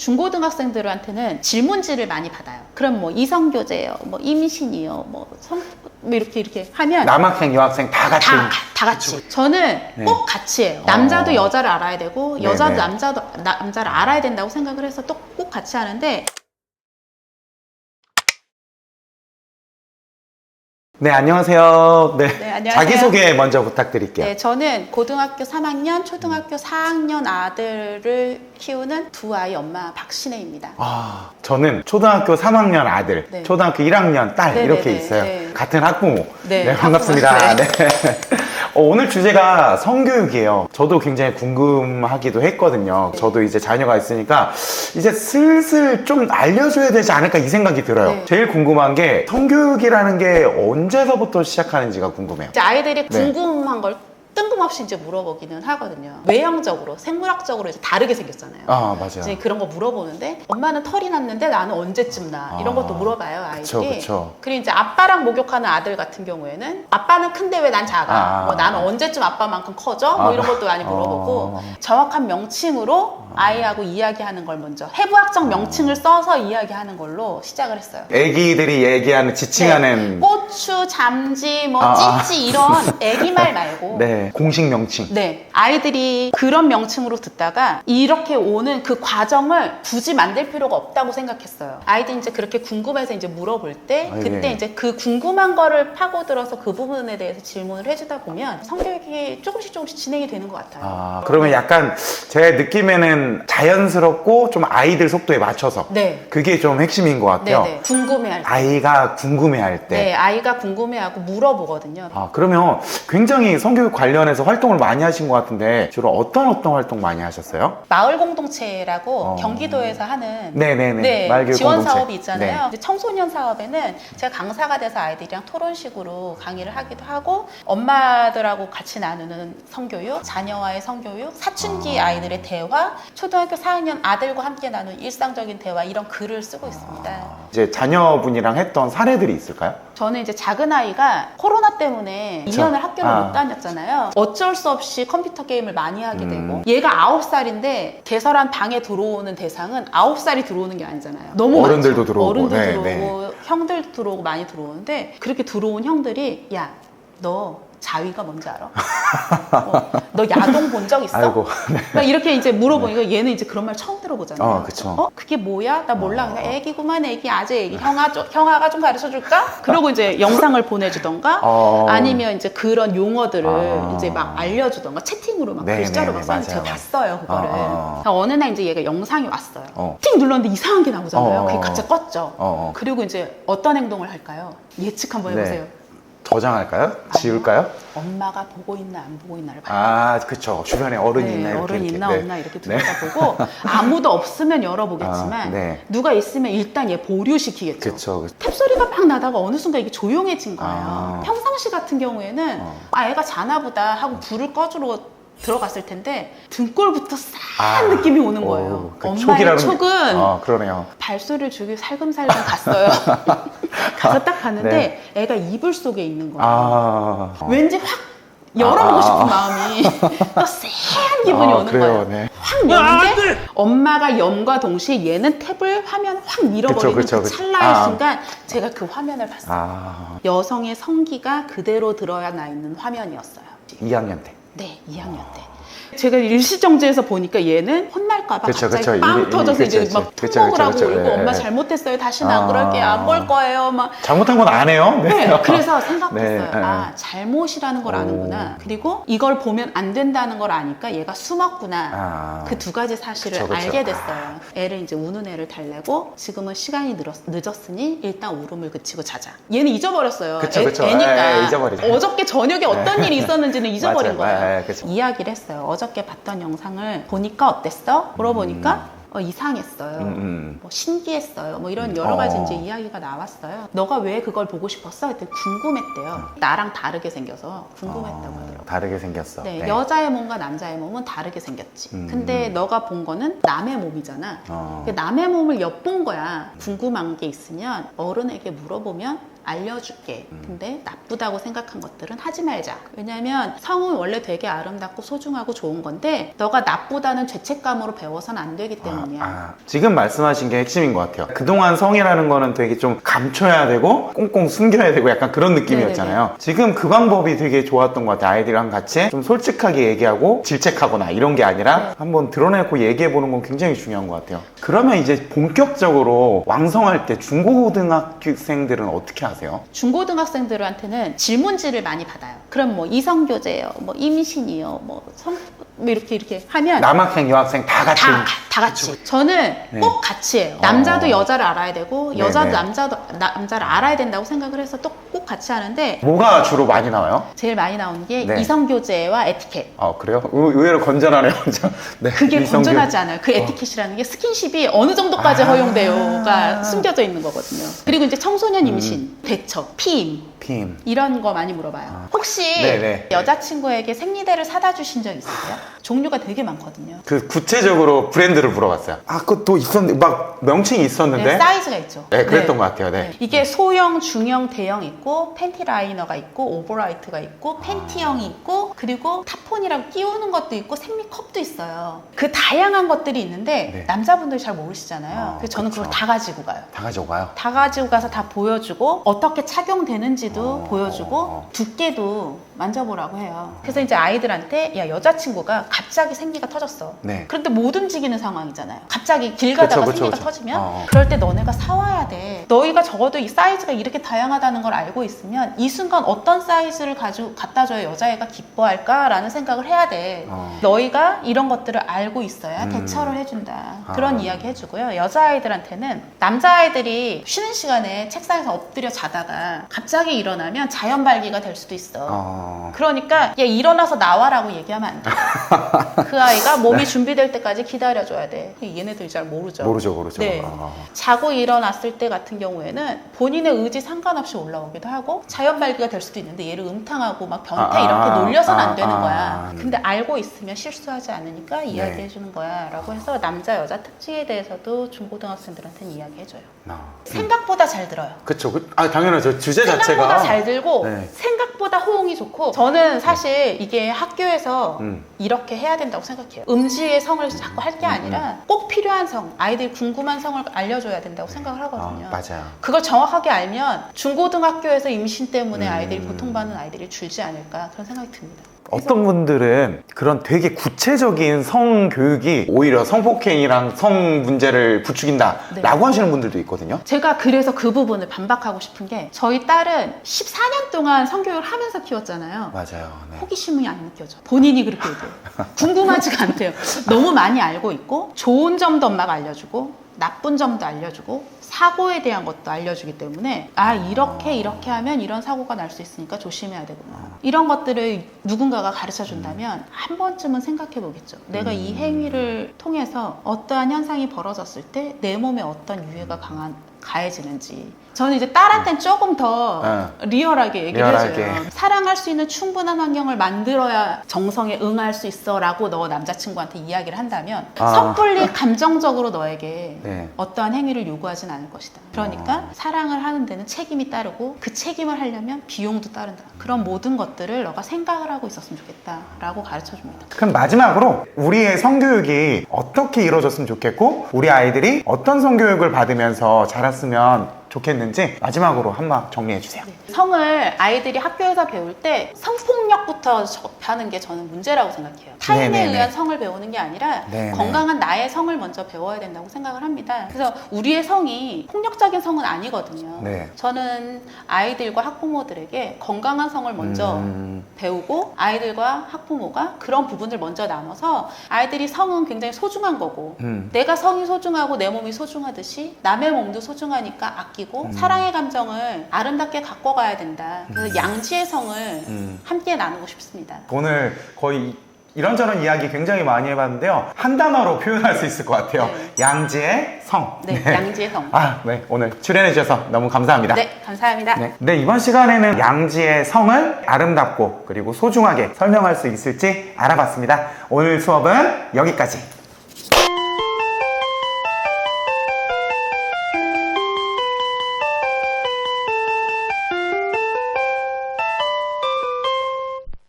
중고등학생들한테는 질문지를 많이 받아요. 그럼 뭐 이성교제요, 뭐 임신이요, 뭐 성, 뭐 이렇게 이렇게 하면 남학생, 여학생 다 같이. 다, 다 같이. 저는 꼭 같이 해요. 남자도 어. 여자를 알아야 되고, 여자도 네네. 남자도, 남자를 알아야 된다고 생각을 해서 또 꼭 같이 하는데, 네, 안녕하세요. 네. 네, 안녕하세요. 자기소개 먼저 부탁드릴게요. 네, 저는 고등학교 3학년, 초등학교 4학년 아들을 키우는 두 아이 엄마 박신혜입니다. 아, 저는 초등학교 3학년 아들, 네. 초등학교 1학년 딸 네, 이렇게 네, 네, 있어요. 네. 같은 학부모. 네, 반갑습니다. 학부모, 네. 네. 어, 오늘 주제가 성교육이에요. 저도 굉장히 궁금하기도 했거든요. 저도 이제 자녀가 있으니까 이제 슬슬 좀 알려줘야 되지 않을까 이 생각이 들어요. 네. 제일 궁금한 게 성교육이라는 게 언제서부터 시작하는지가 궁금해요. 이제 아이들이 네. 궁금한 걸 뜬금없이 이제 물어보기는 하거든요. 외형적으로, 생물학적으로 이제 다르게 생겼잖아요. 아, 맞아요. 이제 그런 거 물어보는데 엄마는 털이 났는데 나는 언제쯤 나 이런 아, 것도 물어봐요 아이들이. 그쵸, 그쵸. 리고 이제 아빠랑 목욕하는 아들 같은 경우에는 아빠는 큰데 왜 난 작아? 아. 뭐 나는 언제쯤 아빠만큼 커져? 뭐 아. 이런 것도 많이 물어보고 어. 정확한 명칭으로 아이하고 이야기하는 걸 먼저 해부학적 명칭을 써서 이야기하는 걸로 시작을 했어요. 애기들이 얘기하는 지칭하는 네. 고추, 잠지, 뭐 아, 아. 찌찌 이런 애기 말 말고 네, 공식 명칭. 네. 아이들이 그런 명칭으로 듣다가 이렇게 오는 그 과정을 굳이 만들 필요가 없다고 생각했어요. 아이들이 이제 그렇게 궁금해서 이제 물어볼 때 아, 그때 예. 이제 그 궁금한 거를 파고들어서 그 부분에 대해서 질문을 해주다 보면 성교육이 조금씩 조금씩 진행이 되는 것 같아요. 아, 그러면 약간 제 느낌에는 자연스럽고 좀 아이들 속도에 맞춰서 네. 그게 좀 핵심인 것 같아요. 네네. 궁금해할 때. 아이가 궁금해할 때. 네, 아이가 궁금해하고 물어보거든요. 아, 그러면 굉장히 성교육 관련 해서 활동을 많이 하신 것 같은데 주로 어떤 어떤 활동 많이 하셨어요? 마을 공동체라고 어. 경기도에서 하는 네네네. 네, 말교육 지원 공동체. 사업이 있잖아요. 네. 이제 청소년 사업에는 제가 강사가 돼서 아이들이랑 토론식으로 강의를 하기도 하고 엄마들하고 같이 나누는 성교육, 자녀와의 성교육, 사춘기 아. 아. 이들의 대화, 초등학교 4학년 아들과 함께 나누는 일상적인 대화 이런 글을 쓰고 있습니다. 이제 자녀분이랑 했던 사례들이 있을까요? 저는 이제 작은 아이가 코로나 때문에 그쵸. 2년을 학교를 아. 못 다녔잖아요. 어쩔 수 없이 컴퓨터 게임을 많이 하게 음. 되고 얘가 9살인데 개설한 방에 들어오는 대상은 9살이 들어오는 게 아니잖아요. 너무 어른들도 많죠. 들어오고. 어른도 네, 들어오고 형들 들어오고 많이 들어오는데 그렇게 들어온 형들이 야 너 자위가 뭔지 알아? 어, 너 야동 본 적 있어? 아이고. 막 이렇게 이제 물어보니까 얘는 이제 그런 말 처음 들어보잖아 요. 어, 그쵸. 어? 그게 뭐야? 나 몰라. 그냥 애기구만, 애기, 아재 애기. 형아, 좀, 형아가 좀 가르쳐 줄까? 그러고 이제 영상을 보내주던가 어. 아니면 이제 그런 용어들을 아. 이제 막 알려주던가 채팅으로 막 네, 글자로 네, 막 네, 써는 제가 맞아요. 봤어요, 그거를. 어, 어. 그러니까 어느 날 이제 얘가 영상이 왔어요. 어. 틱 눌렀는데 이상한 게 나오잖아요. 어, 어, 그게 어. 갑자기 껐죠. 어, 어. 그리고 이제 어떤 행동을 할까요? 예측 한번 네. 해보세요. 저장할까요? 지울까요? 엄마가 보고 있나 안 보고 있나를 봐요. 아, 그쵸. 주변에 어른이 네, 있나 이렇게. 어른이. 있나 네. 없나 이렇게 들여다보고 아무도 없으면 열어보겠지만 아, 네. 누가 있으면 일단 얘 보류시키겠죠. 그쵸. 탭 소리가 막 나다가 어느 순간 이게 조용해진 거예요. 아. 평상시 같은 경우에는 어. 아 애가 자나 보다 하고 불을 꺼주러 들어갔을 텐데 등골부터 싼 아. 느낌이 오는 거예요. 오, 그 엄마의 촉이라는 게- 촉은 어, 그러네요. 발소리를 주기 살금살금 갔어요. 가서 딱 봤는데 애가 이불 속에 있는 거예요. 네. 아. 왠지 확 열어보고 아. 싶은 마음이 또 쎄한 기분이 아, 오는 그래요, 거예요. 네. 확 여는데 엄마가 염과 동시에 얘는 탭을 화면 확 밀어버리는 그쵸, 그 그쵸, 그쵸. 찰나의 아. 순간 제가 그 화면을 봤어요. 아. 여성의 성기가 그대로 드러나 있는 화면이었어요. 2학년 때. 네, 2학년 때. 제가 일시정지해서 보니까 얘는 혼날까봐 그쵸, 갑자기 그쵸. 빵 이게- 터져서 이게- 이제 그쵸, 막 그쵸, 통곡을 그쵸, 하고 그쵸. 이거 예, 엄마 예. 잘못했어요. 다시는 안 아. 그럴게요. 안 볼 거예요. 막 잘못한 건 안 해요. 네. 네, 그래서 생각했어요. 네, 네. 아, 잘못이라는 걸 오. 아는구나. 그리고 이걸 보면 안 된다는 걸 아니까 얘가 숨었구나. 아. 그 두 가지 사실을 그쵸, 그쵸. 알게 됐어요. 애를 이제 우는 애를 달래고 지금은 시간이 늦었, 으니 일단 울음을 그치고 자자. 얘는 잊어버렸어요. 그쵸, 애, 그쵸. 애 니까 예, 예, 잊어버리죠. 어저께 저녁에 어떤 일이 있었는지는 잊어버린 맞아요. 거예요. 예, 예, 그쵸. 이야기를 했어요. 어저께 봤던 영상을 보니까 어땠어? 물어보니까 어, 이상했어요. 음, 음. 뭐 신기했어요. 뭐 이런 여러 가지 어. 이제 이야기가 나왔어요. 너가 왜 그걸 보고 싶었어? 그때 궁금했대요. 나랑 다르게 생겨서 궁금했다고 어, 하더라고요. 다르게 생겼어. 네, 네. 여자의 몸과 남자의 몸은 다르게 생겼지. 음. 근데 너가 본 거는 남의 몸이잖아. 어. 그 남의 몸을 엿본 거야. 궁금한 게 있으면 어른에게 물어보면 알려줄게. 근데 나쁘다고 생각한 것들은 하지 말자. 왜냐면 성은 원래 되게 아름답고 소중하고 좋은 건데 너가 나쁘다는 죄책감으로 배워서는 안 되기 때문이야. 아, 아, 지금 말씀하신 게 핵심인 것 같아요. 그동안 성이라는 거는 되게 좀 감춰야 되고 꽁꽁 숨겨야 되고 약간 그런 느낌이었잖아요. 지금 그 방법이 되게 좋았던 것 같아요. 아이들이랑 같이 좀 솔직하게 얘기하고 질책하거나 이런 게 아니라 네. 한번 드러내고 얘기해 보는 건 굉장히 중요한 것 같아요. 그러면 이제 본격적으로 왕성할 때 중고등학생들은 어떻게 하 세요? 중고등학생들한테는 질문지를 많이 받아요. 그럼 뭐 이성교제요, 뭐 임신이요, 뭐 성, 뭐 이렇게 이렇게 하면 남학생, 여학생 다 같이 다, 다 같이. 저는 네. 꼭 같이 해요. 남자도 어. 여자를 알아야 되고, 네, 여자도 네. 남자도, 남자를 알아야 된다고 생각을 해서 또 꼭 같이 하는데, 뭐가 주로 많이 나와요? 제일 많이 나오는 게 네. 이성 교제와 에티켓. 아 그래요? 의- 의외로 건전하네요. 진짜. 네, 그게 이성교- 건전하지 않아요. 그 에티켓이라는 게 스킨십이 어느 정도까지 아. 허용돼요가 숨겨져 있는 거거든요. 그리고 이제 청소년 임신, 음. 대처, 피임, 핌. 이런 거 많이 물어봐요. 혹시 아. 네네. 여자친구에게 생리대를 사다 주신 적 있으세요? 종류가 되게 많거든요. 그 구체적으로 브랜드를 물어봤어요. 아, 그것도 있었는데 막 명칭이 있었는데. 네, 사이즈가 있죠. 네, 그랬던 것 같아요. 네. 이게 소형, 중형, 대형 있고 팬티 라이너가 있고 오버라이트가 있고 팬티형이 있고 그리고 타폰이라고 끼우는 것도 있고 생리컵도 있어요. 그 다양한 것들이 있는데 네. 남자분들이 잘 모르시잖아요. 아, 그래서 저는 그쵸. 그걸 다 가지고 가요. 다 가져가요. 다 가지고 가서 다 보여주고 어떻게 착용되는지도 어, 보여주고 어, 어. 두께도 만져보라고 해요. 그래서 이제 아이들한테 야 여자친구가 갑자기 생리가 터졌어. 네. 그런데 못 움직이는 상황이잖아요. 갑자기 길 가다가 그쵸, 그쵸, 생리가 그쵸. 터지면 어. 그럴 때 너네가 사와야 돼. 너희가 적어도 이 사이즈가 이렇게 다양하다는 걸 알고 있으면 이 순간 어떤 사이즈를 가지고 갖다 줘야 여자애가 기뻐할까라는 생각을 해야 돼. 어. 너희가 이런 것들을 알고 있어야 음. 대처를 해준다. 아. 그런 이야기 해주고요. 여자아이들한테는 남자아이들이 쉬는 시간에 책상에서 엎드려 자다가 갑자기 일어나면 자연 발기가 될 수도 있어. 어. 그러니까 야 일어나서 나와라고 얘기하면 안 돼. 그 아이가 몸이 준비될 때까지 기다려줘야 돼. 얘네들이 잘 모르죠. 모르죠, 모르죠. 네. 어. 자고 일어났을 때 같은 경우에는 본인의 의지 상관없이 올라오기도 하고 자연 발기가 될 수도 있는데 얘를 음탕하고 막 변태 아, 이렇게 아, 놀려서는 아, 안 되는 아, 거야. 아. 근데 알고 있으면 실수하지 않으니까 네. 이야기해 주는 거야라고 해서 남자 여자 특징에 대해서도 중고등학생들한테는 이야기해 줘요. 어. 생각보다 잘 들어요. 그쵸. 그, 아, 당연하죠. 주제 자체가. 생각보다 잘 들고 네. 생각보다 호응이 좋고 저는 사실 이게 학교에서 음. 이렇게 해야 된다고 생각해요. 음지의 성을 자꾸 할 게 아니라 꼭 필요한 성, 아이들 궁금한 성을 알려줘야 된다고 생각을 아, 하거든요. 맞아요. 그걸 정확하게 알면 중고등학교에서 임신 때문에 음. 아이들이 고통받는 아이들이 줄지 않을까 그런 생각이 듭니다. 어떤 분들은 그런 되게 구체적인 성 교육이 오히려 성폭행이랑 성 문제를 부추긴다 라고 네. 하시는 분들도 있거든요. 제가 그래서 그 부분을 반박하고 싶은 게 저희 딸은 14년 동안 성교육을 하면서 키웠잖아요. 맞아요. 네. 호기심이 안 느껴져. 본인이 그렇게 얘기해요. 궁금하지가 않대요. 너무 많이 알고 있고 좋은 점도 엄마가 알려주고 나쁜 점도 알려주고 사고에 대한 것도 알려주기 때문에 아 이렇게 이렇게 하면 이런 사고가 날 수 있으니까 조심해야 되구나. 이런 것들을 누군가가 가르쳐 준다면 한 번쯤은 생각해 보겠죠. 내가 이 행위를 통해서 어떠한 현상이 벌어졌을 때 내 몸에 어떤 유해가 강한 가해지는지 저는 이제 딸한테는 조금 더 어. 리얼하게 얘기를 리얼하게. 해줘요. 사랑할 수 있는 충분한 환경을 만들어야 정성에 응할 수 있어 라고 너 남자친구한테 이야기를 한다면 아. 섣불리 감정적으로 너에게 네. 어떠한 행위를 요구하진 않을 것이다. 그러니까 사랑을 하는 데는 책임이 따르고 그 책임을 하려면 비용도 따른다. 그런 모든 것들을 너가 생각을 하고 있었으면 좋겠다 라고 가르쳐 줍니다. 그럼 마지막으로 우리의 성교육이 어떻게 이루어졌으면 좋겠고 우리 아이들이 어떤 성교육을 받으면서 자 랐으면 좋겠는지 마지막으로 한번 정리해 주세요. 성을 아이들이 학교에서 배울 때 성폭력부터 접하는 게 저는 문제라고 생각해요. 타인에 네네네. 의한 성을 배우는 게 아니라 네네. 건강한 나의 성을 먼저 배워야 된다고 생각을 합니다. 그래서 우리의 성이 폭력적인 성은 아니거든요. 네. 저는 아이들과 학부모들에게 건강한 성을 먼저 음, 배우고 아이들과 학부모가 그런 부분을 먼저 나눠서 아이들이 성은 굉장히 소중한 거고 음. 내가 성이 소중하고 내 몸이 소중하듯이 남의 몸도 소중하니까 아끼 고 음. 사랑의 감정을 아름답게 갖고 가야 된다. 그래서 양지의 성을 음. 함께 나누고 싶습니다. 오늘 거의 이런저런 이야기 굉장히 많이 해봤는데요. 한 단어로 표현할 수 있을 것 같아요. 네. 양지의 성. 네, 양지의 성. 아, 네. 오늘 출연해 주셔서 너무 감사합니다. 네, 감사합니다. 네. 네, 이번 시간에는 양지의 성을 아름답고 그리고 소중하게 설명할 수 있을지 알아봤습니다. 오늘 수업은 여기까지.